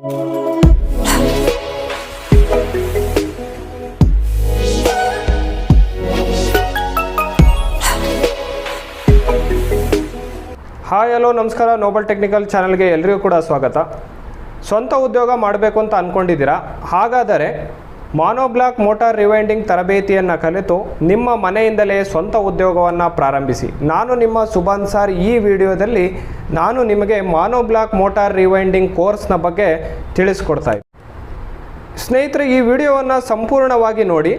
Hi hello ನಮಸ್ಕಾರ. Noble technical ಚಾನಲ್ಗೆ ಎಲ್ರಿಗೂ ಕೂಡ ಸ್ವಾಗತ. ಸ್ವಂತ ಉದ್ಯೋಗ ಮಾಡಬೇಕು ಅಂತ ಅಂದ್ಕೊಂಡಿದ್ದೀರಾ ಹಾಗಾದರೆ ಮಾನೋಬ್ಲಾಕ್ ಮೋಟಾರ್ ರಿವೈಂಡಿಂಗ್ ತರಬೇತಿಯನ್ನು ಕಲಿತು ನಿಮ್ಮ ಮನೆಯಿಂದಲೇ ಸ್ವಂತ ಉದ್ಯೋಗವನ್ನು ಪ್ರಾರಂಭಿಸಿ. ನಾನು ನಿಮ್ಮ ಸುಭಾನ್ ಸಾರ್ ಈ ವಿಡಿಯೋದಲ್ಲಿ ನಾನು ನಿಮಗೆ ಮಾನೋಬ್ಲಾಕ್ ಮೋಟಾರ್ ರಿವೈಂಡಿಂಗ್ ಕೋರ್ಸ್ನ ಬಗ್ಗೆ ತಿಳಿಸ್ಕೊಡ್ತಾ ಸ್ನೇಹಿತರೆ ಈ ವಿಡಿಯೋವನ್ನು ಸಂಪೂರ್ಣವಾಗಿ ನೋಡಿ.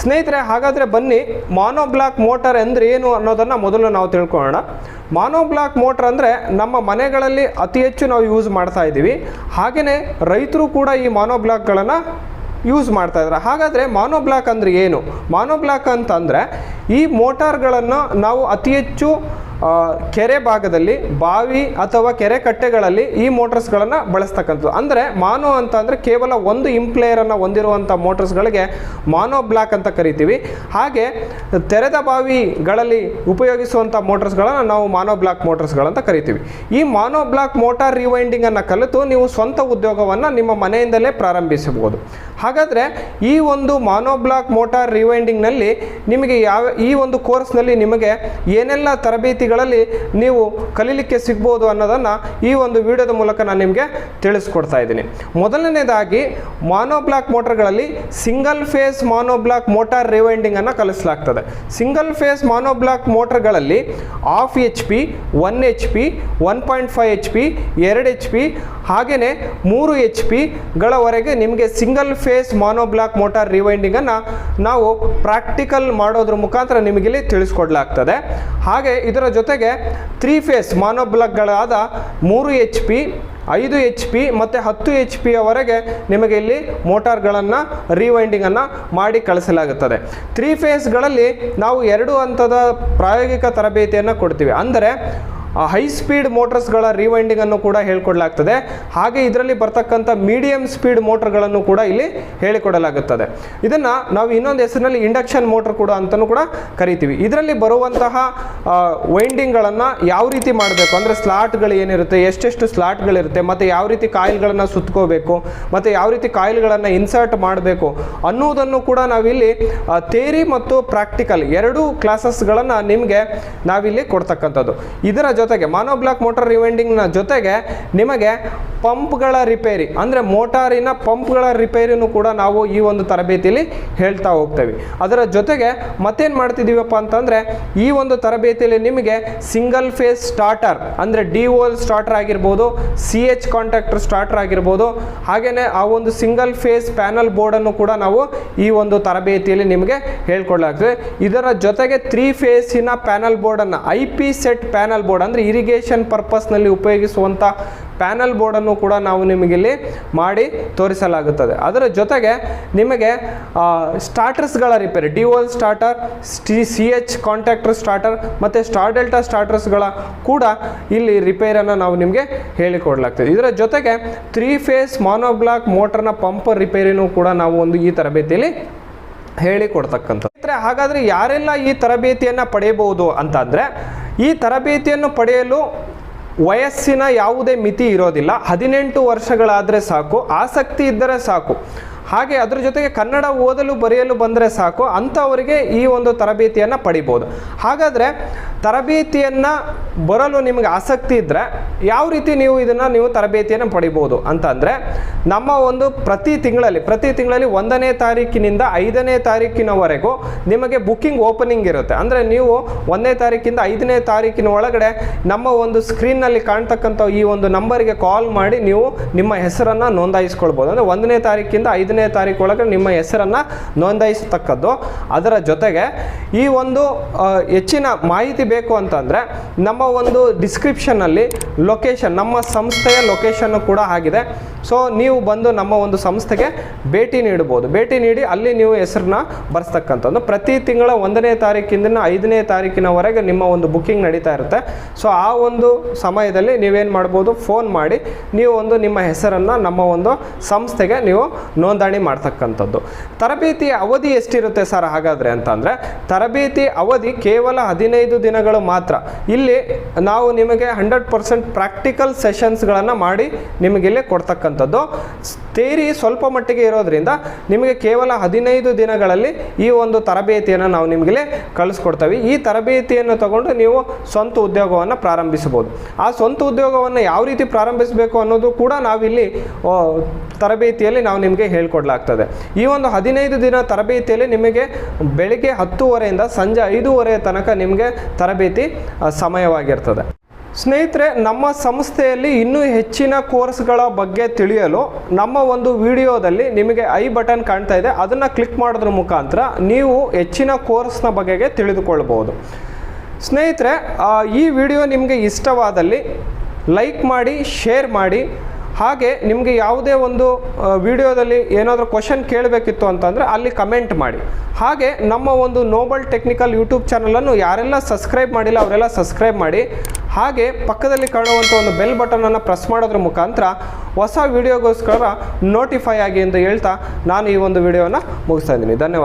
ಸ್ನೇಹಿತರೆ ಹಾಗಾದರೆ ಬನ್ನಿ ಮಾನೋಬ್ಲಾಕ್ ಮೋಟಾರ್ ಅಂದರೆ ಏನು ಅನ್ನೋದನ್ನು ಮೊದಲು ನಾವು ತಿಳ್ಕೊಳ್ಳೋಣ. ಮಾನೋಬ್ಲಾಕ್ ಮೋಟರ್ ಅಂದರೆ ನಮ್ಮ ಮನೆಗಳಲ್ಲಿ ಅತಿ ಹೆಚ್ಚು ನಾವು ಯೂಸ್ ಮಾಡ್ತಾ ಇದ್ದೀವಿ. ಹಾಗೆಯೇ ರೈತರು ಕೂಡ ಈ ಮಾನೋಬ್ಲಾಕ್ಗಳನ್ನು ಯೂಸ್ ಮಾಡ್ತಾ ಇದ್ದಾರೆ ಹಾಗಾದರೆ ಮಾನೋಬ್ಲಾಕ್ ಅಂದರೆ ಏನು? ಮಾನೋಬ್ಲಾಕ್ ಅಂತಂದರೆ ಈ ಮೋಟಾರ್ಗಳನ್ನು ನಾವು ಅತಿ ಹೆಚ್ಚು ಕೆರೆ ಭಾಗದಲ್ಲಿ ಬಾವಿ ಅಥವಾ ಕೆರೆ ಕಟ್ಟೆಗಳಲ್ಲಿ ಈ ಮೋಟರ್ಸ್ಗಳನ್ನು ಬಳಸ್ತಕ್ಕಂಥದ್ದು. ಅಂದರೆ ಮಾನೋ ಅಂತ ಅಂದರೆ ಕೇವಲ ಒಂದು ಇಂಪ್ಲೇಯರನ್ನು ಹೊಂದಿರುವಂಥ ಮೋಟರ್ಸ್ಗಳಿಗೆ ಮಾನೋ ಬ್ಲಾಕ್ ಅಂತ ಕರಿತೀವಿ. ಹಾಗೆ ತೆರೆದ ಬಾವಿಗಳಲ್ಲಿ ಉಪಯೋಗಿಸುವಂಥ ಮೋಟರ್ಸ್ಗಳನ್ನು ನಾವು ಮಾನೋ ಬ್ಲಾಕ್ ಮೋಟರ್ಸ್ಗಳಂತ ಕರಿತೀವಿ. ಈ ಮಾನೋ ಬ್ಲಾಕ್ ಮೋಟಾರ್ ರಿವೈಂಡಿಂಗನ್ನು ಕಲಿತು ನೀವು ಸ್ವಂತ ಉದ್ಯೋಗವನ್ನು ನಿಮ್ಮ ಮನೆಯಿಂದಲೇ ಪ್ರಾರಂಭಿಸಬಹುದು. ಹಾಗಾದರೆ ಈ ಒಂದು ಮಾನೋ ಮಾನೋಬ್ಲಾಕ್ ಮೋಟಾರ್ ರಿವೈಂಡಿಂಗ್ನಲ್ಲಿ ನಿಮಗೆ ಯಾವ ಈ ಒಂದು ಕೋರ್ಸ್ನಲ್ಲಿ ನಿಮಗೆ ಏನೆಲ್ಲ ತರಬೇತಿಗಳಲ್ಲಿ ನೀವು ಕಲೀಲಿಕ್ಕೆ ಸಿಗ್ಬೋದು ಅನ್ನೋದನ್ನು ಈ ಒಂದು ವಿಡಿಯೋದ ಮೂಲಕ ನಾನು ನಿಮಗೆ ತಿಳಿಸ್ಕೊಡ್ತಾ ಇದ್ದೀನಿ. ಮೊದಲನೇದಾಗಿ ಮಾನೋಬ್ಲಾಕ್ ಮೋಟರ್ಗಳಲ್ಲಿ ಸಿಂಗಲ್ ಫೇಸ್ ಮಾನೋಬ್ಲಾಕ್ ಮೋಟಾರ್ ರಿವೈಂಡಿಂಗನ್ನು ಕಲಿಸಲಾಗ್ತದೆ. Single phase monoblock ಮೋಟರ್ಗಳಲ್ಲಿ of H P one H P one point five H P ಎರಡು ಎಚ್ ಪಿ ಹಾಗೆಯೇ ಮೂರು ಎಚ್ ಪಿಗಳವರೆಗೆ ನಿಮಗೆ ಸಿಂಗಲ್ ಫೇಸ್ ಮಾನೋಬ್ಲಾಕ್ ಮೋಟಾರ್ ರಿವೈಂಡಿಂಗನ್ನು ನಾವು ಪ್ರಾಕ್ಟಿಕಲ್ ಮಾಡೋದ್ರ ಮುಖಾಂತರ ನಿಮಗಿಲ್ಲಿ ತಿಳಿಸ್ಕೊಡ್ಲಾಗ್ತದೆ. ಹಾಗೆ ಇದರ ಜೊತೆಗೆ ತ್ರೀ ಫೇಸ್ ಮಾನೋಬ್ಲಾಕ್ಗಳಾದ ಮೂರು ಎಚ್ ಪಿ ಐದು ಎಚ್ ಪಿ ಮತ್ತು ಹತ್ತು ಎಚ್ ಪಿಯವರೆಗೆ ನಿಮಗೆ ಇಲ್ಲಿ ಮೋಟಾರ್ಗಳನ್ನು ರಿವೈಂಡಿಂಗನ್ನು ಮಾಡಿ ಕಳಿಸಲಾಗುತ್ತದೆ. ತ್ರೀ ಫೇಸ್ಗಳಲ್ಲಿ ನಾವು ಎರಡು ಹಂತದ ಪ್ರಾಯೋಗಿಕ ತರಬೇತಿಯನ್ನು ಕೊಡ್ತೀವಿ. ಅಂದರೆ ಹೈ ಸ್ಪೀಡ್ ಮೋಟರ್ಸ್ಗಳ ರಿವೈಂಡಿಂಗನ್ನು ಕೂಡ ಹೇಳ್ಕೊಡಲಾಗ್ತದೆ. ಹಾಗೆ ಇದರಲ್ಲಿ ಬರ್ತಕ್ಕಂಥ ಮೀಡಿಯಂ ಸ್ಪೀಡ್ ಮೋಟರ್ಗಳನ್ನು ಕೂಡ ಇಲ್ಲಿ ಹೇಳಿಕೊಡಲಾಗುತ್ತದೆ. ಇದನ್ನು ನಾವು ಇನ್ನೊಂದು ಹೆಸರಿನಲ್ಲಿ ಇಂಡಕ್ಷನ್ ಮೋಟರ್ ಕೂಡ ಅಂತಲೂ ಕೂಡ ಕರಿತೀವಿ. ಇದರಲ್ಲಿ ಬರುವಂತಹ ವೈಂಡಿಂಗ್ಗಳನ್ನು ಯಾವ ರೀತಿ ಮಾಡಬೇಕು? ಅಂದರೆ ಸ್ಲಾಟ್ಗಳು ಏನಿರುತ್ತೆ? ಎಷ್ಟೆಷ್ಟು ಸ್ಲಾಟ್ಗಳಿರುತ್ತೆ ಮತ್ತು ಯಾವ ರೀತಿ ಕಾಯಿಲ್ಗಳನ್ನು ಸುತ್ಕೋಬೇಕು? ಮತ್ತು ಯಾವ ರೀತಿ ಕಾಯಿಲ್ಗಳನ್ನು ಇನ್ಸರ್ಟ್ ಮಾಡಬೇಕು? ಅನ್ನೋದನ್ನು ಕೂಡ ನಾವಿಲ್ಲಿ ಥೇರಿ ಮತ್ತು ಪ್ರಾಕ್ಟಿಕಲ್ ಎರಡೂ ಕ್ಲಾಸಸ್ಗಳನ್ನು ನಿಮಗೆ ನಾವಿಲ್ಲಿ ಕೊಡ್ತಕ್ಕಂಥದ್ದು. ಇದರ ಜೊತೆಗೆ ಮಾನೋಬ್ಲಾಕ್ ಮೋಟಾರ್ ರಿವೈಂಡಿಂಗ್ನ ಜೊತೆಗೆ ನಿಮಗೆ ಪಂಪ್ಗಳ ರಿಪೇರಿ ಅಂದರೆ ಮೋಟಾರಿನ ಪಂಪ್ಗಳ ರಿಪೇರಿನೂ ಕೂಡ ನಾವು ಈ ಒಂದು ತರಬೇತಿಯಲ್ಲಿ ಹೇಳ್ತಾ ಹೋಗ್ತೇವೆ. ಅದರ ಜೊತೆಗೆ ಮತ್ತೇನು ಮಾಡ್ತಿದ್ದೀವಪ್ಪ ಅಂತಂದರೆ ಈ ಒಂದು ತರಬೇತಿಯಲ್ಲಿ ನಿಮಗೆ ಸಿಂಗಲ್ ಫೇಸ್ ಸ್ಟಾರ್ಟರ್ ಅಂದರೆ ಡಿ ಓಲ್ ಸ್ಟಾರ್ಟರ್ ಆಗಿರ್ಬೋದು ಸಿ ಎಚ್ ಕಾಂಟ್ಯಾಕ್ಟರ್ ಸ್ಟಾರ್ಟರ್ ಆಗಿರ್ಬೋದು ಹಾಗೆಯೇ ಆ ಒಂದು ಸಿಂಗಲ್ ಫೇಸ್ ಪ್ಯಾನಲ್ ಬೋರ್ಡನ್ನು ಕೂಡ ನಾವು ಈ ಒಂದು ತರಬೇತಿಯಲ್ಲಿ ನಿಮಗೆ ಹೇಳ್ಕೊಡ್ಲಾಗ್ತದೆ ಇದರ ಜೊತೆಗೆ ತ್ರೀ ಫೇಸಿನ ಪ್ಯಾನಲ್ ಬೋರ್ಡನ್ನು I P set panel board ಅಂದರೆ ಇರಿಗೇಷನ್ ಪರ್ಪಸ್ನಲ್ಲಿ ಉಪಯೋಗಿಸುವಂಥ ಪ್ಯಾನಲ್ ಬೋರ್ಡನ್ನು ಕೂಡ ನಾವು ನಿಮಗಿಲ್ಲಿ ಮಾಡಿ ತೋರಿಸಲಾಗುತ್ತದೆ. ಅದರ ಜೊತೆಗೆ ನಿಮಗೆ ಸ್ಟಾರ್ಟರ್ಸ್ಗಳ ರಿಪೇರಿ ಡಿವೋಲ್ ಸ್ಟಾರ್ಟರ್ ಸ್ಟಿ ಸಿ ಎಚ್ ಕಾಂಟ್ಯಾಕ್ಟರ್ ಸ್ಟಾರ್ಟರ್ ಮತ್ತು ಸ್ಟಾರ್ ಡೆಲ್ಟಾ ಸ್ಟಾರ್ಟರ್ಸ್ಗಳ ಕೂಡ ಇಲ್ಲಿ ರಿಪೇರನ್ನು ನಾವು ನಿಮಗೆ ಹೇಳಿಕೊಡ್ಲಾಗ್ತದೆ. ಇದರ ಜೊತೆಗೆ ತ್ರೀ ಫೇಸ್ ಮಾನೋಬ್ಲಾಕ್ ಮೋಟರ್ನ ಪಂಪರ್ ರಿಪೇರಿನೂ ಕೂಡ ನಾವು ಒಂದು ಈ ತರಬೇತಿಯಲ್ಲಿ ಹೇಳಿಕೊಡ್ತಕ್ಕಂಥ ಹಾಗಾದರೆ ಯಾರೆಲ್ಲ ಈ ತರಬೇತಿಯನ್ನು ಪಡೆಯಬಹುದು ಅಂತಂದರೆ ಈ ತರಬೇತಿಯನ್ನು ಪಡೆಯಲು ವಯಸ್ಸಿನ ಯಾವುದೇ ಮಿತಿ ಇರೋದಿಲ್ಲ. ಹದಿನೆಂಟು ವರ್ಷಗಳಾದರೆ ಸಾಕು. ಆಸಕ್ತಿ ಇದ್ದರೆ ಸಾಕು. ಹಾಗೆ ಅದ್ರ ಜೊತೆಗೆ ಕನ್ನಡ ಓದಲು ಬರೆಯಲು ಬಂದರೆ ಸಾಕು, ಅಂಥವರಿಗೆ ಈ ಒಂದು ತರಬೇತಿಯನ್ನು ಪಡಿಬೋದು. ಹಾಗಾದರೆ ತರಬೇತಿಯನ್ನು ಬರಲು ನಿಮಗೆ ಆಸಕ್ತಿ ಇದ್ದರೆ ಯಾವ ರೀತಿ ನೀವು ಇದನ್ನು ನೀವು ತರಬೇತಿಯನ್ನು ಪಡಿಬೋದು ಅಂತಂದರೆ, ನಮ್ಮ ಒಂದು ಪ್ರತಿ ತಿಂಗಳಲ್ಲಿ ಪ್ರತಿ ತಿಂಗಳಲ್ಲಿ ಒಂದನೇ ತಾರೀಕಿನಿಂದ ಐದನೇ ತಾರೀಕಿನವರೆಗೂ ನಿಮಗೆ ಬುಕ್ಕಿಂಗ್ ಓಪನಿಂಗ್ ಇರುತ್ತೆ. ಅಂದರೆ ನೀವು ಒಂದನೇ ತಾರೀಕಿಂದ ಐದನೇ ತಾರೀಕಿನ ಒಳಗಡೆ ನಮ್ಮ ಒಂದು ಸ್ಕ್ರೀನ್ನಲ್ಲಿ ಕಾಣ್ತಕ್ಕಂಥ ಈ ಒಂದು ನಂಬರಿಗೆ ಕಾಲ್ ಮಾಡಿ ನೀವು ನಿಮ್ಮ ಹೆಸರನ್ನು ನೋಂದಾಯಿಸ್ಕೊಳ್ಬೋದು. ಅಂದರೆ ಒಂದನೇ ತಾರೀಕಿಂದ ಐದನೇ ತಾರೀಕು ಒಳಗೆ ನಿಮ್ಮ ಹೆಸರನ್ನು ನೋಂದಾಯಿಸತಕ್ಕದ್ದು. ಅದರ ಜೊತೆಗೆ ಈ ಒಂದು ಹೆಚ್ಚಿನ ಮಾಹಿತಿ ಬೇಕು ಅಂತಂದರೆ ನಮ್ಮ ಒಂದು ಡಿಸ್ಕ್ರಿಪ್ಷನ್ನಲ್ಲಿ ಲೊಕೇಶನ್ ನಮ್ಮ ಸಂಸ್ಥೆಯ ಲೊಕೇಶನ್ನು ಕೂಡ ಆಗಿದೆ. ಸೊ ನೀವು ಬಂದು ನಮ್ಮ ಒಂದು ಸಂಸ್ಥೆಗೆ ಭೇಟಿ ನೀಡ್ಬೋದು ಭೇಟಿ ನೀಡಿ ಅಲ್ಲಿ ನೀವು ಹೆಸರನ್ನ ಬರ್ಸ್ತಕ್ಕಂಥದ್ದು. ಪ್ರತಿ ತಿಂಗಳ ಒಂದನೇ ತಾರೀಕಿಂದ ಐದನೇ ತಾರೀಕಿನವರೆಗೆ ನಿಮ್ಮ ಒಂದು ಬುಕ್ಕಿಂಗ್ ನಡೀತಾ ಇರುತ್ತೆ. ಸೊ ಆ ಒಂದು ಸಮಯದಲ್ಲಿ ನೀವೇನು ಮಾಡ್ಬೋದು ಫೋನ್ ಮಾಡಿ, ನೀವು ಒಂದು ನಿಮ್ಮ ಹೆಸರನ್ನು ನಮ್ಮ ಒಂದು ಸಂಸ್ಥೆಗೆ ನೀವು ನೋಂದಾಯಿಸಿ ನೋಂದಣಿ ಮಾಡ್ತಕ್ಕಂಥದ್ದು. ತರಬೇತಿಯ ಅವಧಿ ಎಷ್ಟಿರುತ್ತೆ ಸರ್ ಹಾಗಾದರೆ ಅಂತಂದರೆ, ತರಬೇತಿ ಅವಧಿ ಕೇವಲ ಹದಿನೈದು ದಿನಗಳು ಮಾತ್ರ. ಇಲ್ಲಿ ನಾವು ನಿಮಗೆ ಹಂಡ್ರೆಡ್ ಪರ್ಸೆಂಟ್ ಪ್ರಾಕ್ಟಿಕಲ್ ಸೆಷನ್ಸ್ಗಳನ್ನು ಮಾಡಿ ನಿಮಗೆ ಇಲ್ಲಿ ಕೊಡ್ತಕ್ಕಂಥದ್ದು. ತೇರಿ ಸ್ವಲ್ಪ ಮಟ್ಟಿಗೆ ಇರೋದ್ರಿಂದ ನಿಮಗೆ ಕೇವಲ ಹದಿನೈದು ದಿನಗಳಲ್ಲಿ ಈ ಒಂದು ತರಬೇತಿಯನ್ನು ನಾವು ನಿಮಗೆ ಕಳಿಸ್ಕೊಡ್ತೇವೆ. ಈ ತರಬೇತಿಯನ್ನು ತಗೊಂಡು ನೀವು ಸ್ವಂತ ಉದ್ಯೋಗವನ್ನು ಪ್ರಾರಂಭಿಸಬಹುದು. ಆ ಸ್ವಂತ ಉದ್ಯೋಗವನ್ನು ಯಾವ ರೀತಿ ಪ್ರಾರಂಭಿಸಬೇಕು ಅನ್ನೋದು ಕೂಡ ನಾವಿಲ್ಲಿ ತರಬೇತಿಯಲ್ಲಿ ನಾವು ನಿಮಗೆ ಹೇಳ್ಕೊಡ್ಲಾಗ್ತದೆ ಈ ಒಂದು ಹದಿನೈದು ದಿನ ತರಬೇತಿಯಲ್ಲಿ ನಿಮಗೆ ಬೆಳಿಗ್ಗೆ ಹತ್ತುವರೆಯಿಂದ ಸಂಜೆ ಐದೂವರೆ ತನಕ ನಿಮಗೆ ತರಬೇತಿ ಸಮಯವಾಗಿರ್ತದೆ. ಸ್ನೇಹಿತರೆ, ನಮ್ಮ ಸಂಸ್ಥೆಯಲ್ಲಿ ಇನ್ನೂ ಹೆಚ್ಚಿನ ಕೋರ್ಸ್ಗಳ ಬಗ್ಗೆ ತಿಳಿಯಲು ನಮ್ಮ ಒಂದು ವಿಡಿಯೋದಲ್ಲಿ ನಿಮಗೆ ಐ ಬಟನ್ ಕಾಣ್ತಾ ಇದೆ. ಅದನ್ನು ಕ್ಲಿಕ್ ಮಾಡೋದ್ರ ಮುಖಾಂತರ ನೀವು ಹೆಚ್ಚಿನ ಕೋರ್ಸ್ನ ಬಗೆಗೆ ತಿಳಿದುಕೊಳ್ಬೋದು ಸ್ನೇಹಿತರೆ ಈ ವಿಡಿಯೋ ನಿಮಗೆ ಇಷ್ಟವಾದಲ್ಲಿ ಲೈಕ್ ಮಾಡಿ, ಶೇರ್ ಮಾಡಿ ಹಾಗೆ ನಿಮಗೆ ಯಾವುದೇ ಒಂದು ವಿಡಿಯೋದಲ್ಲಿ ಏನಾದರೂ ಕ್ವಶನ್ ಕೇಳಬೇಕಿತ್ತು ಅಂತಂದರೆ ಅಲ್ಲಿ ಕಮೆಂಟ್ ಮಾಡಿ. ಹಾಗೆ ನಮ್ಮ ಒಂದು ನೋಬಲ್ ಟೆಕ್ನಿಕಲ್ ಯೂಟ್ಯೂಬ್ ಚಾನಲನ್ನು ಯಾರೆಲ್ಲ ಸಬ್ಸ್ಕ್ರೈಬ್ ಮಾಡಿಲ್ಲ ಅವರೆಲ್ಲ ಸಬ್ಸ್ಕ್ರೈಬ್ ಮಾಡಿ. ಹಾಗೆ ಪಕ್ಕದಲ್ಲಿ ಕಾಣುವಂಥ ಒಂದು ಬೆಲ್ ಬಟನನ್ನು ಪ್ರೆಸ್ ಮಾಡೋದ್ರ ಮುಖಾಂತರ ಹೊಸ ವಿಡಿಯೋಗೋಸ್ಕರ ನೋಟಿಫೈ ಆಗಿ ಎಂದು ಹೇಳ್ತಾ ನಾನು ಈ ಒಂದು ವಿಡಿಯೋನ ಮುಗಿಸ್ತಾ ಇದ್ದೀನಿ. ಧನ್ಯವಾದ.